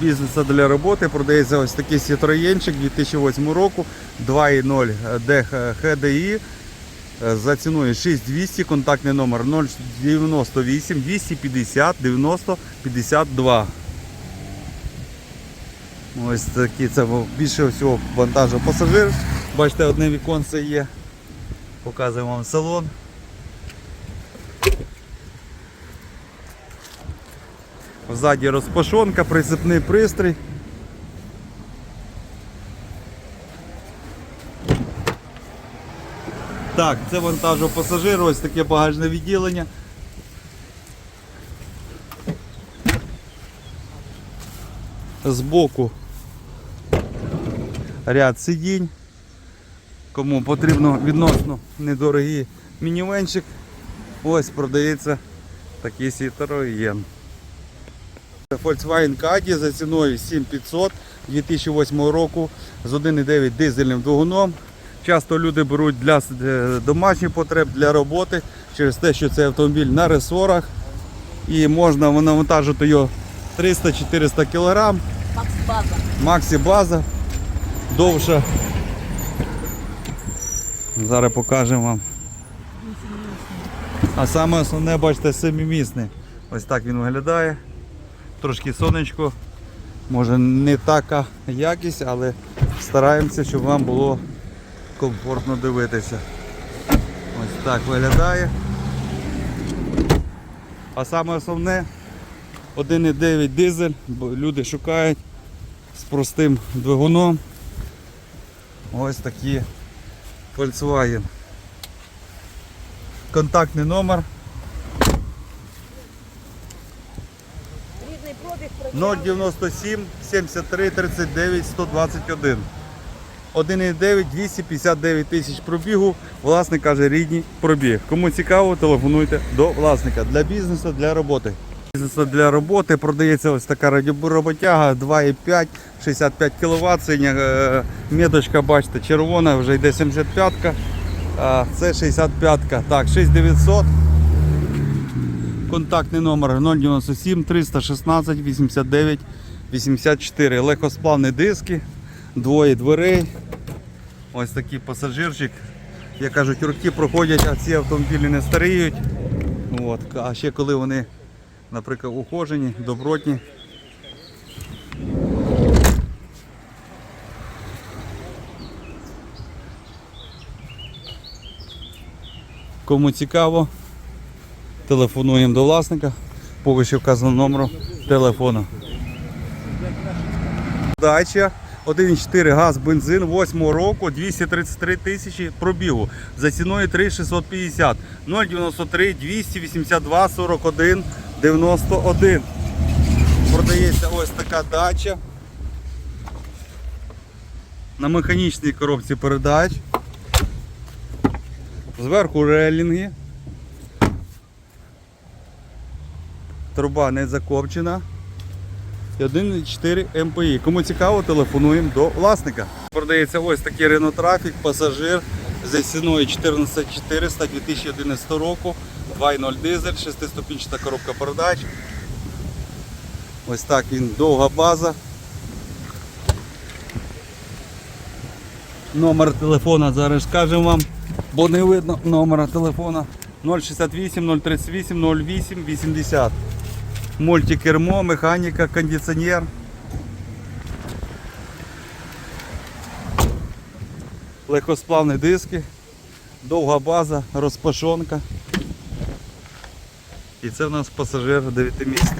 Бізнесу для роботи продається ось такий Citroenчик 2008 року 2.0 DH HDI е, за ціною 6200, контактний номер 098 250 90 52. Ось такі це більше всього вантажу пасажир. Бачите, одне віконце є. Показуємо вам салон. Ззаді розпашонка, присипний пристрій. Так, це вантажопасажир, ось таке багажне відділення. Збоку ряд сидінь. Кому потрібно відносно недорогий мінівенчик, ось продається такий Citroën. Volkswagen Caddy за ціною 7500 2008 року з 1,9 дизельним двигуном. Часто люди беруть для е, домашніх потреб, для роботи через те, що цей автомобіль на ресорах і можна навантажити його 300-400 кг, Макс База. максі база, довша. Зараз покажемо вам. А саме основне, бачите, семимісний. Ось так він виглядає. Трошки сонечко. Може не така якість, але стараємося, щоб вам було комфортно дивитися. Ось так виглядає. А саме основне 1,9 дизель, бо люди шукають з простим двигуном. Ось такі Volkswagen. Контактний номер Рідний пробіг 097 73 39 121. 1,9 259 тисяч пробігу. Власник каже рідний пробіг. Кому цікаво, телефонуйте до власника для бізнесу, для роботи. Бізнесу для роботи продається ось така радіороботяга 2,5, 65 кВт. Синя е, меточка, бачите, червона, вже йде 75-ка. А це 65-ка. Так, 6900. Контактний номер 097 316 89 84. Легкосплавні диски, двоє дверей. Ось такий пасажирчик. Як кажуть, роки проходять, а ці автомобілі не старіють. От. А ще коли вони, наприклад, ухожені, добротні. Кому цікаво, телефонуємо до власника по вище вказаному номеру телефону. Дача 1,4 газ, бензин 8 року, 233 тисячі пробігу. За ціною 3,650. 093 282 41 91. Продається ось така дача. На механічній коробці передач. Зверху релінги. Труба не закопчена. 1,4 МПІ. Кому цікаво, телефонуємо до власника. Продається ось такий Renault пасажир за ціною 14400 2011 року. 2.0 дизель, 6-ступінчата коробка передач. Ось так він, довга база. Номер телефона зараз скажемо вам, бо не видно номера телефона 068 038 08 80. Мультикермо, механіка, кондиціонер. Легкосплавні диски, довга база, розпашонка. І це в нас пасажир 9 місць.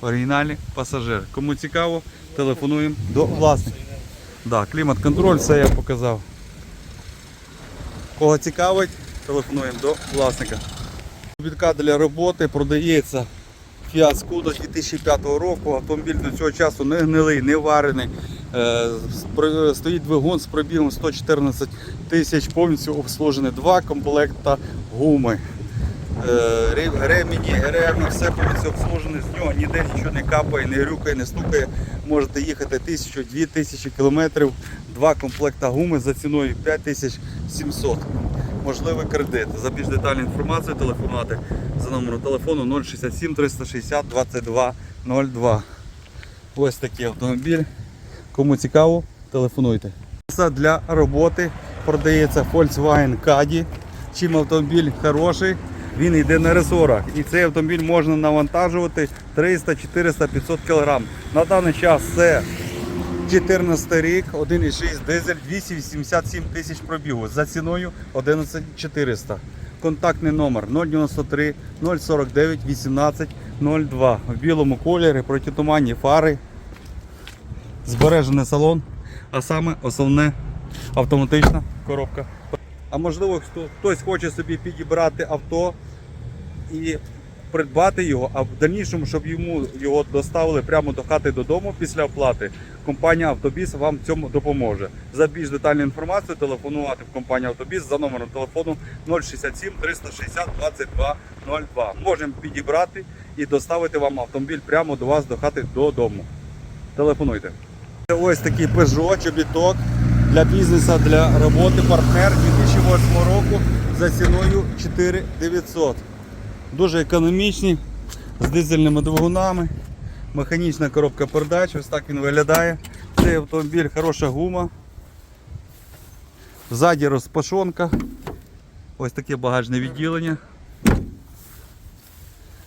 Оригінальний пасажир. Кому цікаво, телефонуємо до власника. Да, клімат-контроль, все я показав. Кого цікавить, телефонуємо до власника. Кубітка для роботи продається Fiat Scudo 2005 року. Автомобіль до цього часу не гнилий, не варений. Е, Стоїть двигун з пробігом 114 тисяч, повністю обслужений два комплекта гуми. Е, Ремені, РМ, все повністю обслужене, з нього ніде нічого не капає, не грюкає, не стукає. Можете їхати тисячу-дві тисячі кілометрів, два комплекта гуми за ціною 5700. можливий кредит. За більш детальну інформацію телефонувати за номером телефону 067 360 22 02. Ось такий автомобіль. Кому цікаво, телефонуйте. Для роботи продається Volkswagen Caddy. Чим автомобіль хороший, він йде на ресорах. І цей автомобіль можна навантажувати 300, 400, 500 кг. На даний час це 14 рік, 1,6 дизель, 287 тисяч пробігу за ціною 11 400. Контактний номер 093 049 18 02. В білому кольорі, протитуманні фари, збережений салон, а саме основне автоматична коробка. А можливо, хто- хтось хоче собі підібрати авто і придбати його, а в дальнішому, щоб йому його доставили прямо до хати додому після оплати. Компанія Автобіс вам в цьому допоможе. За більш детальну інформацію телефонувати в компанію Автобіс за номером телефону 067 360 22 02. Можемо підібрати і доставити вам автомобіль прямо до вас до хати додому. Телефонуйте. Ось такий Peugeot, чобіток для бізнесу, для роботи, партнер 2008 року за ціною 4900. Дуже економічні, з дизельними двигунами, механічна коробка передач, ось так він виглядає. Цей автомобіль хороша гума. Ззаді розпашонка. Ось таке багажне відділення.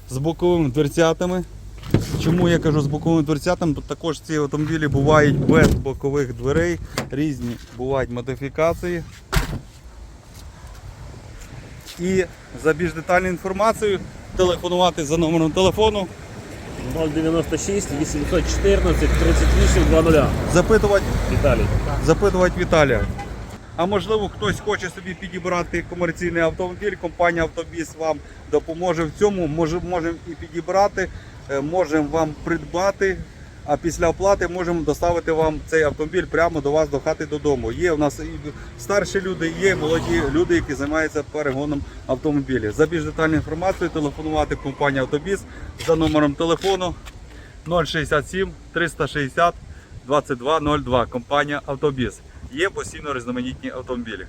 З боковими дверцятами. Чому я кажу з боковими дверцятами? Бо також ці автомобілі бувають без бокових дверей, різні бувають модифікації. І за більш детальну інформацію телефонувати за номером телефону, 096 814 38 00. запитувати, Віталій. запитувати Віталія. А можливо, хтось хоче собі підібрати комерційний автомобіль, компанія Автобіс вам допоможе в цьому. Може, можемо і підібрати, е, можемо вам придбати, а після оплати можемо доставити вам цей автомобіль прямо до вас до хати додому. Є у нас і старші люди, є молоді люди, які займаються перегоном автомобілів. За більш детальну інформацію телефонувати в компанію Автобіс за номером телефону 067 360 2202. Компанія Автобіс. Є постійно різноманітні автомобілі.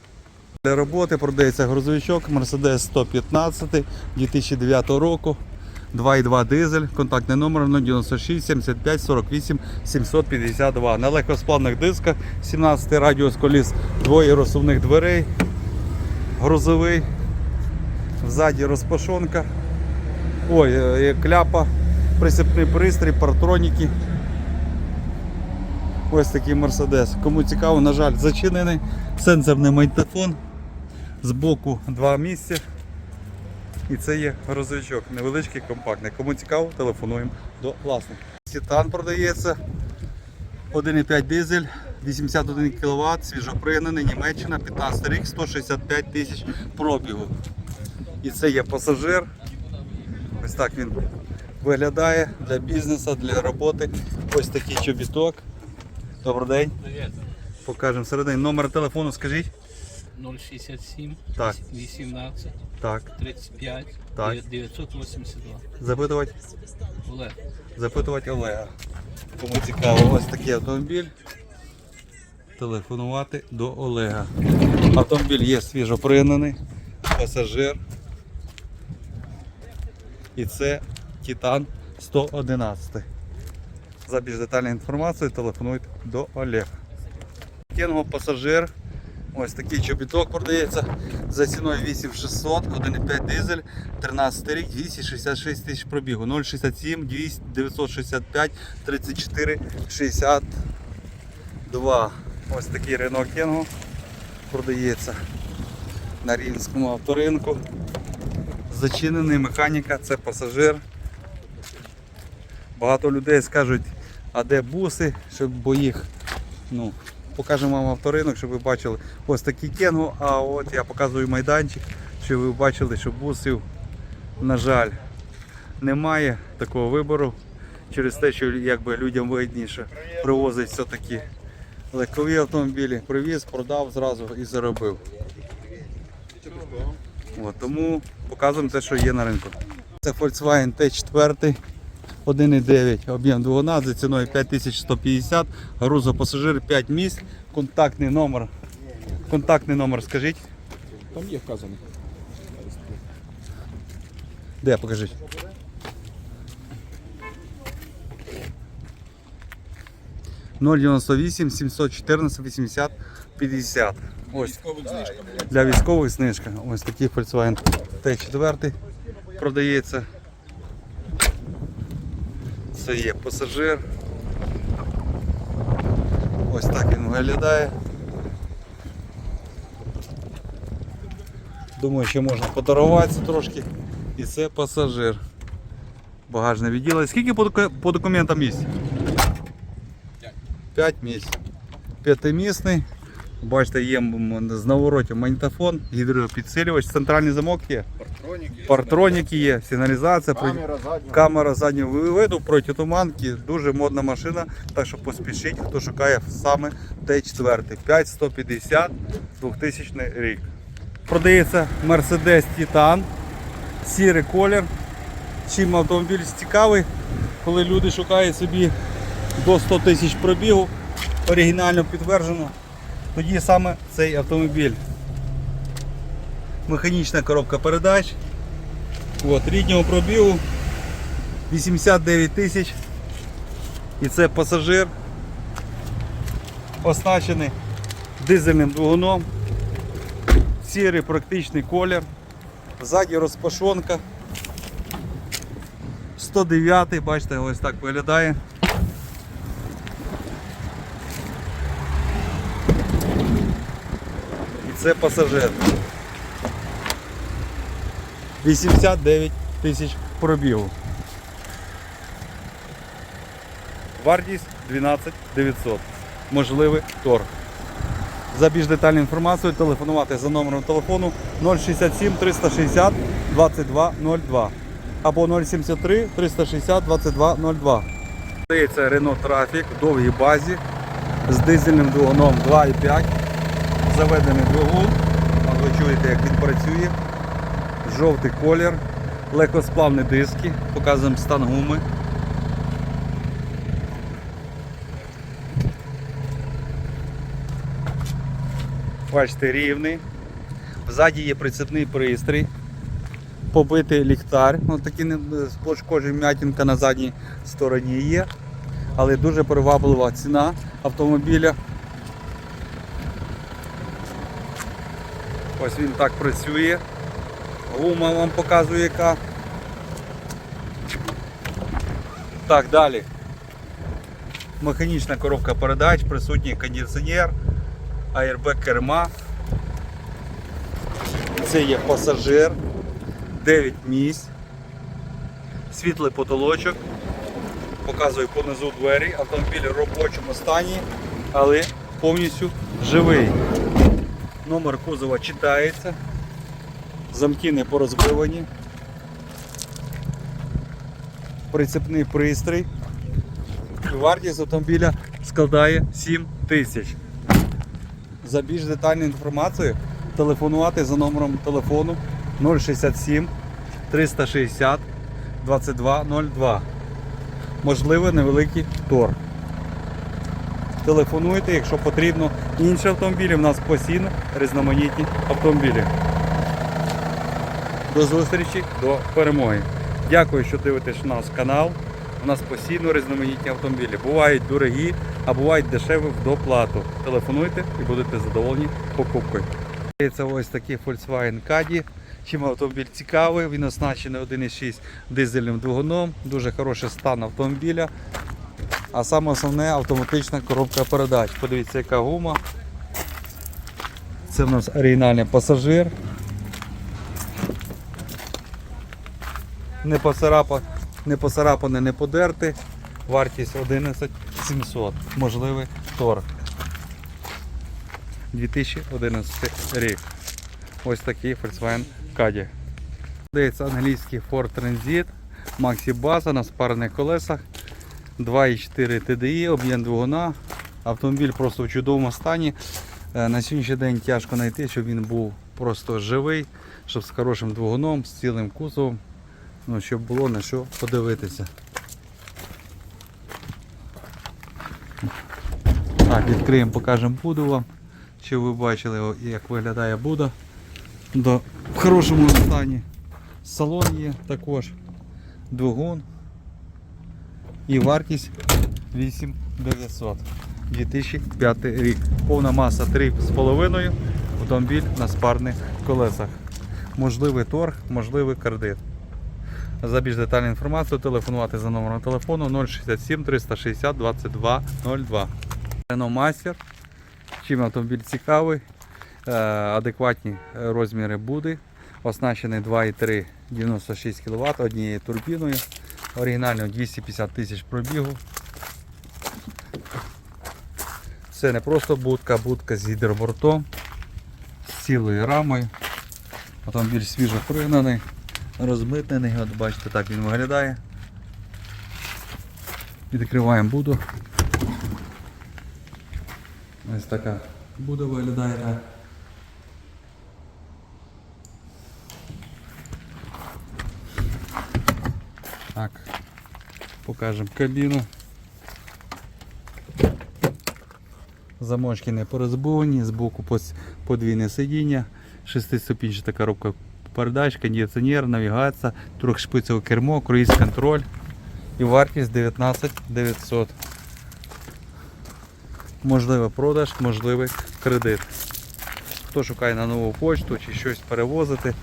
Для роботи продається грузовичок Mercedes 115 2009 року. 2,2 дизель, контактний номер 096 75 48 752. На легкосплавних дисках, 17 радіус коліс, двоє розсувних дверей, грузовий, ззаді розпашонка, ой, е, кляпа, присипний пристрій, партроніки. Ось такий Мерседес. Кому цікаво, на жаль, зачинений. Сенсорний магнітофон. Збоку два місця. І це є грузовичок, невеличкий, компактний. Кому цікаво, телефонуємо до власника. Титан продається. 1,5 дизель, 81 кВт, свіжопригнаний, Німеччина, 15 рік, 165 тисяч пробігу. І це є пасажир. Ось так він виглядає для бізнесу, для роботи. Ось такий чобіток. Добрий день. Покажемо всередині. Номер телефону скажіть. 067 Так. 18 Так. 35 Так. 982. Запитувати. Олег. Запитувати Олега. Кому цікаво, ось такий автомобіль. Телефонувати до Олега. Автомобіль є свіжопригнаний, пасажир. І це Титан 111. За більш детальну інформацію телефонуйте до Олега. Кенго пасажир. Ось такий чобіток продається за ціною 8600, 1,5 дизель, 13 рік, 266 тисяч пробігу, 067 200 965 34 62. Ось такий Renault Kengo продається на Рівненському авторинку. Зачинений механіка, це пасажир. Багато людей скажуть, а де буси, щоб бо їх ну, покажемо вам авторинок, щоб ви бачили ось такі кенгу, а от я показую майданчик, щоб ви бачили, що бусів, на жаль, немає такого вибору через те, що якби людям вигідніше привозить все-таки легкові автомобілі, привіз, продав зразу і заробив. От, тому показуємо те, що є на ринку. Це Volkswagen T4 1,9 об'єм двигуна за ціною 5150, грузопасажир 5 місць, контактний номер. Контактний номер скажіть. Там є вказано. Де, покажіть. Ноль дев'яносто вісім, сімсот чотирнадцять, вісімдесят, п'ятдесят. Ось для військових знижка. Ось такий Volkswagen Т4 продається. Це є пасажир. Ось так він виглядає. Думаю, ще можна подаруватися трошки. І це пасажир. Багажне відділення. Скільки по, документам місць? 5 місць. П'ятимісний. Бачите, є з наворотів магнітофон, гідропідсилювач, центральний замок є, партроніки є, сигналізація, Камера задня. камера заднього виду, протитуманки, дуже модна машина, так що поспішіть, хто шукає саме Т4. 5150 2000 рік. Продається Mercedes Titan, сірий колір. Чим автомобіль цікавий, коли люди шукають собі до 100 тисяч пробігу, оригінально підтверджено, тоді саме цей автомобіль. Механічна коробка передач. От, ріднього пробігу 89 тисяч. І це пасажир, оснащений дизельним двигуном, сірий практичний колір, ззаді розпашонка. 109, бачите, ось так виглядає. І це пасажир. 89 тисяч пробігу. Вартість 12 900. Можливий торг. За більш детальну інформацію телефонувати за номером телефону 067 360 2202 або 073 360 2202. Здається Renault Traffic в довгій базі з дизельним двигуном 2,5. Заведений двигун. Ви чуєте, як він працює. Жовтий колір, легкосплавні диски, показуємо стан гуми. Бачите, рівний. Ззаді є прицепний пристрій, побитий ліхтар. Ось такі пошкоджені м'ятінка на задній стороні є. Але дуже приваблива ціна автомобіля. Ось він так працює. Гума вам показує яка. Так, далі. Механічна коробка передач, присутній кондиціонер, аербек керма. Це є пасажир, 9 місць, світлий потолочок. Показую понизу двері, автомобіль в робочому стані, але повністю живий. Номер кузова читається. Замки не порозбивані. Прицепний пристрій. Вартість автомобіля складає 7 тисяч. За більш детальну інформацію телефонувати за номером телефону 067 360 2202. Можливо, невеликий торг. Телефонуйте, якщо потрібно інші автомобілі, в нас постійно різноманітні автомобілі. До зустрічі, до перемоги. Дякую, що дивитесь наш канал. У нас постійно різноманітні автомобілі. Бувають дорогі, а бувають дешеві в доплату. Телефонуйте і будете задоволені покупкою. Це ось такий Volkswagen Caddy. Чим автомобіль цікавий, він оснащений 1,6 дизельним двигуном, дуже хороший стан автомобіля. А саме основне автоматична коробка передач. Подивіться, яка гума. Це в нас оригінальний пасажир. Не поцарапа, не поцарапане, не подерти. Вартість 11 700. Можливий торг. 2011 рік. Ось такий Volkswagen Caddy. Продається англійський Ford Transit, Maxi база на спарених колесах. 2,4 TDI, об'єм двигуна. Автомобіль просто в чудовому стані. Е, На сьогоднішній день тяжко знайти, щоб він був просто живий, щоб з хорошим двигуном, з цілим кузовом, ну, щоб було на що подивитися. Так, відкриємо, покажемо буду вам. Чи ви бачили, як виглядає Буда. Да, в хорошому стані. Салон є також. Двигун. І вартість 8900. 2005 рік. Повна маса 3,5. Автомобіль на спарних колесах. Можливий торг, можливий кредит. За більш детальну інформацію телефонувати за номером телефону 067 360 22 02. Renault Master. Чим автомобіль цікавий, е, адекватні розміри буди, оснащений 2,3 96 кВт однією турбіною, оригінально 250 тисяч пробігу. Це не просто будка, будка з гідробортом, з цілою рамою. Автомобіль свіжо пригнаний, розмитнений, от бачите, так він виглядає. Відкриваємо буду. Ось така буде виглядає. так. Покажемо кабіну. Замочки не порозбовані, збоку пос- подвійне сидіння, шестиступінчата коробка передач, кондиціонер, навігація, трьохшпицеве кермо, круїз контроль і вартість 19 900. Можливо продаж, можливий кредит. Хто шукає на нову почту чи щось перевозити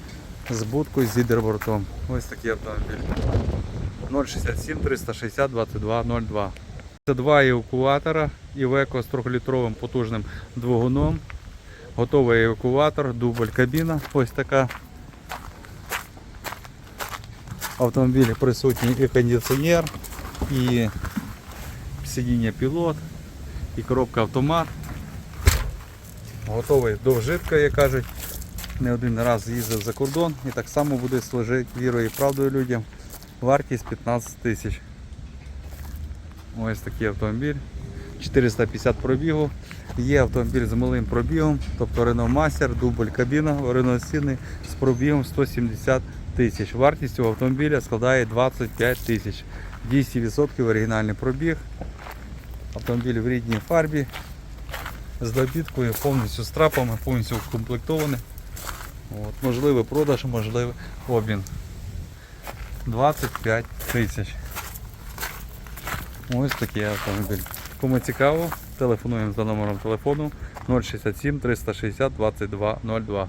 з будкою з гідробортом. Ось такий автомобіль. 067 360 22 02. Це два евакуатора Івеко з 3-літровим потужним двигуном. Готовий евакуатор, дубль кабіна. Ось така. Автомобілі присутній і кондиціонер, і сидіння пілот, і коробка автомат. Готовий до вжитка, як кажуть. Не один раз їздив за кордон і так само буде служити вірою і правдою людям. Вартість 15 тисяч. Ось такий автомобіль. 450 пробігу. Є автомобіль з малим пробігом, тобто Renault Master, дубль кабіна, Renault з пробігом 170 тисяч. Вартість цього автомобіля складає 25 тисяч. 200% оригінальний пробіг. Автомобіль в рідній фарбі з добіткою, повністю з трапами, повністю укомплектований. От, можливий продаж, можливий обмін. 25 тисяч. Ось такий автомобіль. Кому цікаво, телефонуємо за номером телефону 067 360 22 02.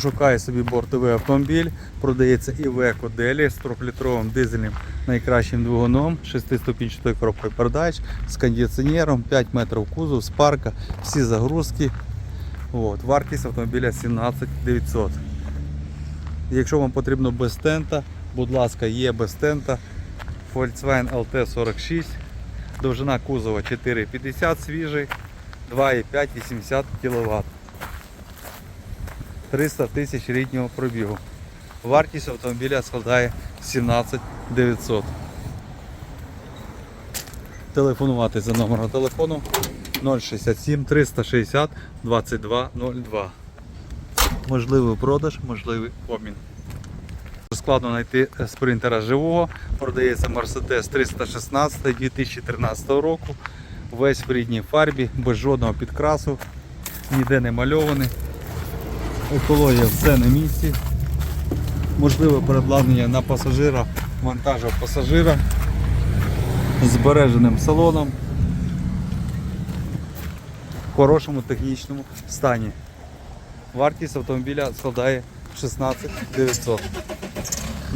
Шукає собі бортовий автомобіль, продається Iveco Делі з 3-літровим дизельним найкращим двигуном, 6-ступінчатою коробкою передач, з кондиціонером, 5 метрів кузов, з парка, всі загрузки. От, вартість автомобіля 17 900. Якщо вам потрібно без тента, будь ласка, є без тента. Volkswagen LT46, довжина кузова 4,50 свіжий, 2,5 80 кВт. 300 тисяч ріднього пробігу. Вартість автомобіля складає 17 900. Телефонувати за номером телефону 067 360 22 02. Можливий продаж, можливий обмін. Складно знайти спринтера живого. Продається Mercedes 316 2013 року. Весь в рідній фарбі, без жодного підкрасу, ніде не мальований. Екологія все на місці. Можливе передладнання на пасажира, вантажу пасажира з збереженим салоном в хорошому технічному стані. Вартість автомобіля складає 16 900.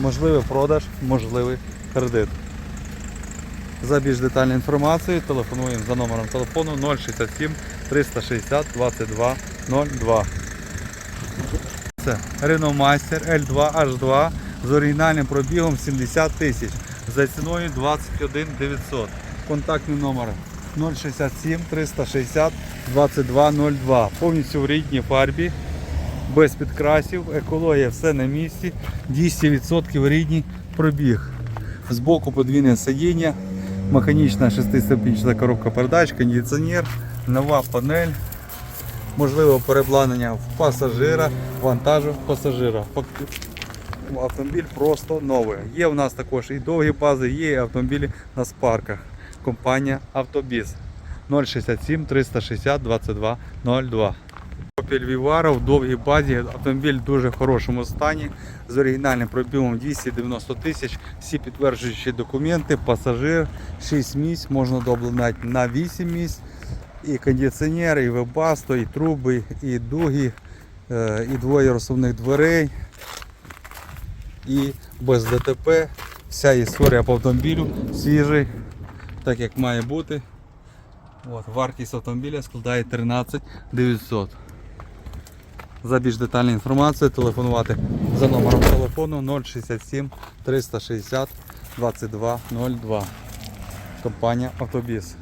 Можливий продаж, можливий кредит. За більш детальною інформацією телефонуємо за номером телефону 067 360 22 02. Це Renault Master L2H2 з оригінальним пробігом 70 тисяч за ціною 21 900. Контактний номер 067 360 2202. Повністю в рідній фарбі, без підкрасів, екологія все на місці, 200% рідній пробіг. Збоку подвійне сидіння, механічна шестиступінчата коробка передач, кондиціонер, нова панель, можливе перепланення в пасажира, вантажу пасажира. Автомобіль просто новий. Є в нас також і довгі бази, є і автомобілі на спарках. Компанія Автобіз 067 360 22 02. автомобіль Vivaro в довгій базі. Автомобіль в дуже хорошому стані з оригінальним пробігом 290 тисяч. Всі підтверджуючі документи, пасажир, 6 місць, можна дообладнати на 8 місць. І кондиціонер, і вебасто, і труби, і дуги, е, і двоє розсувних дверей, і без ДТП. Вся історія по автомобілю свіжий, так як має бути. От, вартість автомобіля складає 13 900. За більш детальну інформацію телефонувати за номером телефону 067 360 2202. Компанія Автобіс.